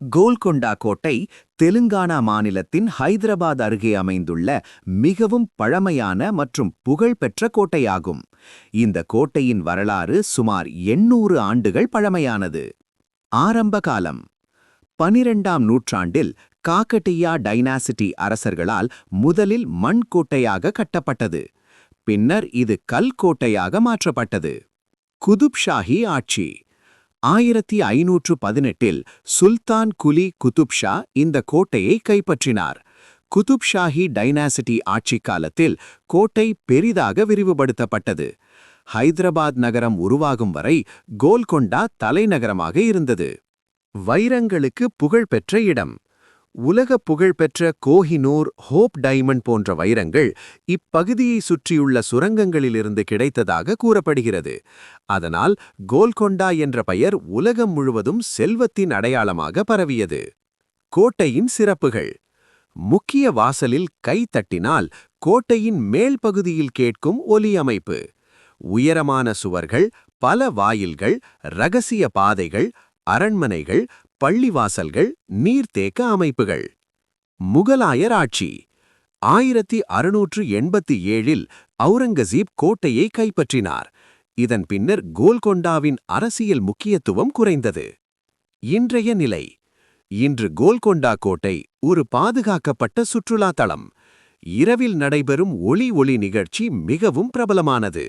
கோல்கொண்டா கோட்டை தெலுங்கானா மாநிலத்தின் ஹைதராபாத் அருகே அமைந்துள்ள மிகவும் பழமையான மற்றும் புகழ்பெற்ற கோட்டையாகும். இந்த கோட்டையின் வரலாறு சுமார் எண்ணூறு ஆண்டுகள் பழமையானது. ஆரம்ப காலம். பனிரெண்டாம் நூற்றாண்டில் காக்கட்டியா டைனாசிட்டி அரசர்களால் முதலில் மண் கோட்டையாக கட்டப்பட்டது. பின்னர் இது கல் கோட்டையாக மாற்றப்பட்டது. குதுப் ஷாஹி ஆட்சி. ஆயிரத்தி ஐநூற்று பதினெட்டில் சுல்தான் குலி குதுப்ஷா இந்த கோட்டையை கைப்பற்றினார். குதுப்ஷாஹி டைனாசிட்டி ஆட்சிக் காலத்தில் கோட்டை பெரிதாக விரிவுபடுத்தப்பட்டது. ஹைதராபாத் நகரம் உருவாகும் வரை கோல்கொண்டா தலைநகரமாக இருந்தது. வைரங்களுக்கு புகழ்பெற்ற இடம். உலக புகழ்பெற்ற கோஹினூர் ஹோப் டைமண்ட் போன்ற வைரங்கள் இப்பகுதியை சுற்றியுள்ள சுரங்கங்களிலிருந்து கிடைத்ததாக கூறப்படுகிறது. அதனால் கோல்கொண்டா என்ற பெயர் உலகம் முழுவதும் செல்வத்தின் அடையாளமாக பரவியது. கோட்டையின் சிறப்புகள். முக்கிய வாசலில் கை தட்டினால் கோட்டையின் மேல் பகுதியில் கேட்கும் ஒலி அமைப்பு. உயரமான சுவர்கள் பல வாயில்கள் ரகசிய பாதைகள் அரண்மனைகள் பள்ளிவாசல்கள் நீர்த்தேக்க அமைப்புகள். முகலாயர் ஆட்சி ஆயிரத்தி அறுநூற்று எண்பத்தி ஏழில் அவுரங்கசீப் கோட்டையை கைப்பற்றினார். இதன் பின்னர் கோல்கொண்டாவின் அரசியல் முக்கியத்துவம் குறைந்தது. இன்றைய நிலை. இன்று கோல்கொண்டா கோட்டை ஒரு பாதுகாக்கப்பட்ட சுற்றுலா தளம் இரவில் நடைபெறும் ஒளி ஒளி நிகழ்ச்சி மிகவும் பிரபலமானது.